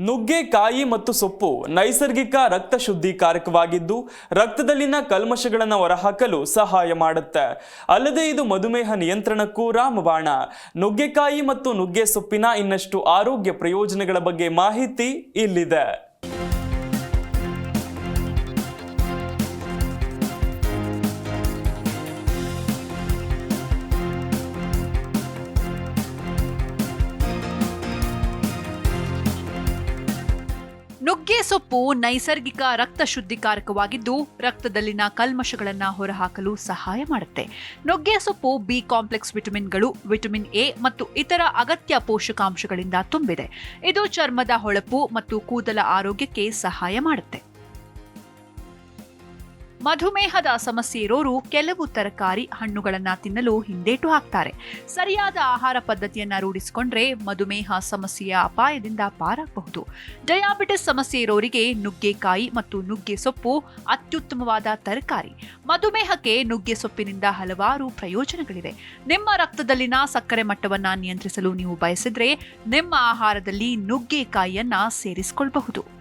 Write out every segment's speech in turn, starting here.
ನುಗ್ಗೆಕಾಯಿ ಮತ್ತು ಸೊಪ್ಪು ನೈಸರ್ಗಿಕ ರಕ್ತ ಶುದ್ಧೀಕಾರಕವಾಗಿದ್ದು, ರಕ್ತದಲ್ಲಿನ ಕಲ್ಮಶಗಳನ್ನು ಹೊರಹಾಕಲು ಸಹಾಯ ಮಾಡುತ್ತೆ. ಅಲ್ಲದೆ ಇದು ಮಧುಮೇಹ ನಿಯಂತ್ರಣಕ್ಕೂ ರಾಮಬಾಣ. ನುಗ್ಗೆಕಾಯಿ ಮತ್ತು ನುಗ್ಗೆ ಸೊಪ್ಪಿನ ಇನ್ನಷ್ಟು ಆರೋಗ್ಯ ಪ್ರಯೋಜನಗಳ ಬಗ್ಗೆ ಮಾಹಿತಿ ಇಲ್ಲಿದೆ. ನುಗ್ಗೆ ಸೊಪ್ಪು ನೈಸರ್ಗಿಕ ರಕ್ತ ಶುದ್ಧಿಕಾರಕವಾಗಿದ್ದು ರಕ್ತದಲ್ಲಿನ ಕಲ್ಮಶಗಳನ್ನು ಹೊರಹಾಕಲು ಸಹಾಯ ಮಾಡುತ್ತೆ. ನುಗ್ಗೆ ಸೊಪ್ಪು ಬಿ ಕಾಂಪ್ಲೆಕ್ಸ್ ವಿಟಮಿನ್ಗಳು, ವಿಟಮಿನ್ ಎ ಮತ್ತು ಇತರ ಅಗತ್ಯ ಪೋಷಕಾಂಶಗಳಿಂದ ತುಂಬಿದೆ. ಇದು ಚರ್ಮದ ಹೊಳಪು ಮತ್ತು ಕೂದಲ ಆರೋಗ್ಯಕ್ಕೆ ಸಹಾಯ ಮಾಡುತ್ತೆ. ಮಧುಮೇಹದ ಸಮಸ್ಯೆ ಇರೋರು ಕೆಲವು ತರಕಾರಿ ಹಣ್ಣುಗಳನ್ನ ತಿನ್ನಲು ಹಿಂದೇಟು ಹಾಕ್ತಾರೆ. ಸರಿಯಾದ ಆಹಾರ ಪದ್ಧತಿಯನ್ನು ರೂಢಿಸಿಕೊಂಡ್ರೆ ಮಧುಮೇಹ ಸಮಸ್ಯೆಯ ಅಪಾಯದಿಂದ ಪಾರಾಗಬಹುದು. ಡಯಾಬಿಟಿಸ್ ಸಮಸ್ಯೆ ಇರೋರಿಗೆ ನುಗ್ಗೆಕಾಯಿ ಮತ್ತು ನುಗ್ಗೆ ಸೊಪ್ಪು ಅತ್ಯುತ್ತಮವಾದ ತರಕಾರಿ. ಮಧುಮೇಹಕ್ಕೆ ನುಗ್ಗೆ ಸೊಪ್ಪಿನಿಂದ ಹಲವಾರು ಪ್ರಯೋಜನಗಳಿವೆ. ನಿಮ್ಮ ರಕ್ತದಲ್ಲಿನ ಸಕ್ಕರೆ ಮಟ್ಟವನ್ನು ನಿಯಂತ್ರಿಸಲು ನೀವು ಬಯಸಿದ್ರೆ ನಿಮ್ಮ ಆಹಾರದಲ್ಲಿ ನುಗ್ಗೆಕಾಯಿಯನ್ನ ಸೇರಿಸಿಕೊಳ್ಳಬಹುದು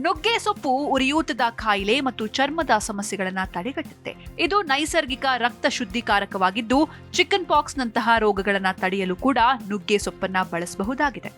ನುಗ್ಗೆ ಸೊಪ್ಪು ಉರಿಯೂತದ ಕಾಯಿಲೆ ಮತ್ತು ಚರ್ಮದ ಸಮಸ್ಯೆಗಳನ್ನ ತಡೆಗಟ್ಟುತ್ತೆ. ಇದು ನೈಸರ್ಗಿಕ ರಕ್ತ ಶುದ್ಧೀಕಾರಕವಾಗಿದ್ದು, ಚಿಕನ್ ಪಾಕ್ಸ್ ನಂತಹ ರೋಗಗಳನ್ನ ತಡೆಯಲು ಕೂಡ ನುಗ್ಗೆ ಸೊಪ್ಪನ್ನ ಬಳಸಬಹುದಾಗಿದೆ.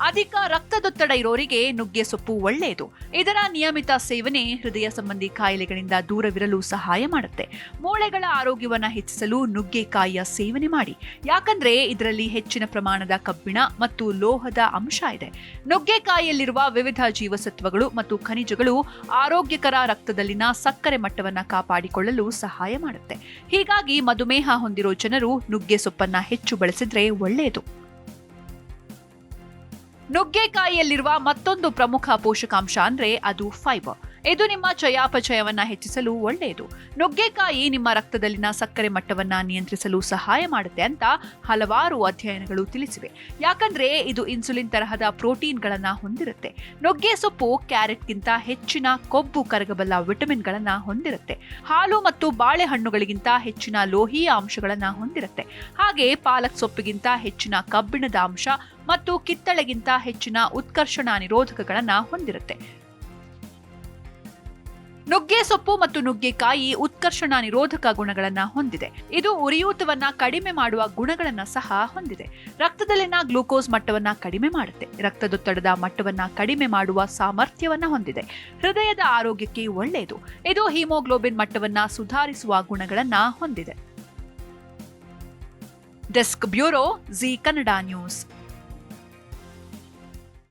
ಅಧಿಕ ರಕ್ತದೊತ್ತಡ ಇರೋರಿಗೆ ನುಗ್ಗೆ ಸೊಪ್ಪು ಒಳ್ಳೆಯದು. ಇದರ ನಿಯಮಿತ ಸೇವನೆ ಹೃದಯ ಸಂಬಂಧಿ ಕಾಯಿಲೆಗಳಿಂದ ದೂರವಿರಲು ಸಹಾಯ ಮಾಡುತ್ತೆ. ಮೂಳೆಗಳ ಆರೋಗ್ಯವನ್ನು ಹೆಚ್ಚಿಸಲು ನುಗ್ಗೆಕಾಯಿಯ ಸೇವನೆ ಮಾಡಿ. ಯಾಕಂದ್ರೆ ಇದರಲ್ಲಿ ಹೆಚ್ಚಿನ ಪ್ರಮಾಣದ ಕಬ್ಬಿಣ ಮತ್ತು ಲೋಹದ ಅಂಶ ಇದೆ. ನುಗ್ಗೆಕಾಯಿಯಲ್ಲಿರುವ ವಿವಿಧ ಜೀವಸತ್ವಗಳು ಮತ್ತು ಖನಿಜಗಳು ಆರೋಗ್ಯಕರ ರಕ್ತದಲ್ಲಿನ ಸಕ್ಕರೆ ಮಟ್ಟವನ್ನು ಕಾಪಾಡಿಕೊಳ್ಳಲು ಸಹಾಯ ಮಾಡುತ್ತೆ. ಹೀಗಾಗಿ ಮಧುಮೇಹ ಹೊಂದಿರೋ ಜನರು ನುಗ್ಗೆ ಸೊಪ್ಪನ್ನ ಹೆಚ್ಚು ಬಳಸಿದ್ರೆ ಒಳ್ಳೆಯದು. ನುಗ್ಗೆಕಾಯಿಯಲ್ಲಿರುವ ಮತ್ತೊಂದು ಪ್ರಮುಖ ಪೋಷಕಾಂಶ ಅಂದ್ರೆ ಅದು ಫೈಬರ್ ಇದು ನಿಮ್ಮ ಚಯಾಪಚಯವನ್ನ ಹೆಚ್ಚಿಸಲು ಒಳ್ಳೆಯದು. ನುಗ್ಗೆಕಾಯಿ ನಿಮ್ಮ ರಕ್ತದಲ್ಲಿನ ಸಕ್ಕರೆ ಮಟ್ಟವನ್ನ ನಿಯಂತ್ರಿಸಲು ಸಹಾಯ ಮಾಡುತ್ತೆ ಅಂತ ಹಲವಾರು ಅಧ್ಯಯನಗಳು ತಿಳಿಸಿವೆ. ಯಾಕಂದ್ರೆ ಇದು ಇನ್ಸುಲಿನ್ ತರಹದ ಪ್ರೋಟೀನ್ಗಳನ್ನ ಹೊಂದಿರುತ್ತೆ. ನುಗ್ಗೆ ಸೊಪ್ಪು ಕ್ಯಾರೆಟ್ಗಿಂತ ಹೆಚ್ಚಿನ ಕೊಬ್ಬು ಕರಗಬಲ್ಲ ವಿಟಮಿನ್ಗಳನ್ನ ಹೊಂದಿರುತ್ತೆ. ಹಾಲು ಮತ್ತು ಬಾಳೆಹಣ್ಣುಗಳಿಗಿಂತ ಹೆಚ್ಚಿನ ಲೋಹೀಯ ಅಂಶಗಳನ್ನ ಹೊಂದಿರುತ್ತೆ. ಹಾಗೆ ಪಾಲಕ್ ಸೊಪ್ಪಿಗಿಂತ ಹೆಚ್ಚಿನ ಕಬ್ಬಿಣದ ಅಂಶ ಮತ್ತು ಕಿತ್ತಳೆಗಿಂತ ಹೆಚ್ಚಿನ ಉತ್ಕರ್ಷಣ ನಿರೋಧಕಗಳನ್ನ ಹೊಂದಿರುತ್ತೆ. ನುಗ್ಗೆ ಸೊಪ್ಪು ಮತ್ತು ನುಗ್ಗೆಕಾಯಿ ಉತ್ಕರ್ಷಣ ನಿರೋಧಕ ಗುಣಗಳನ್ನ ಹೊಂದಿದೆ. ಇದು ಉರಿಯೂತವನ್ನ ಕಡಿಮೆ ಮಾಡುವ ಗುಣಗಳನ್ನ ಸಹ ಹೊಂದಿದೆ. ರಕ್ತದಲ್ಲಿನ ಗ್ಲೂಕೋಸ್ ಮಟ್ಟವನ್ನ ಕಡಿಮೆ ಮಾಡುತ್ತೆ. ರಕ್ತದೊತ್ತಡದ ಮಟ್ಟವನ್ನ ಕಡಿಮೆ ಮಾಡುವ ಸಾಮರ್ಥ್ಯವನ್ನ ಹೊಂದಿದೆ. ಹೃದಯದ ಆರೋಗ್ಯಕ್ಕೆ ಒಳ್ಳೆಯದು. ಇದು ಹಿಮೋಗ್ಲೋಬಿನ್ ಮಟ್ಟವನ್ನ ಸುಧಾರಿಸುವ ಗುಣಗಳನ್ನ ಹೊಂದಿದೆ. Desk bureau Zee Kannada news.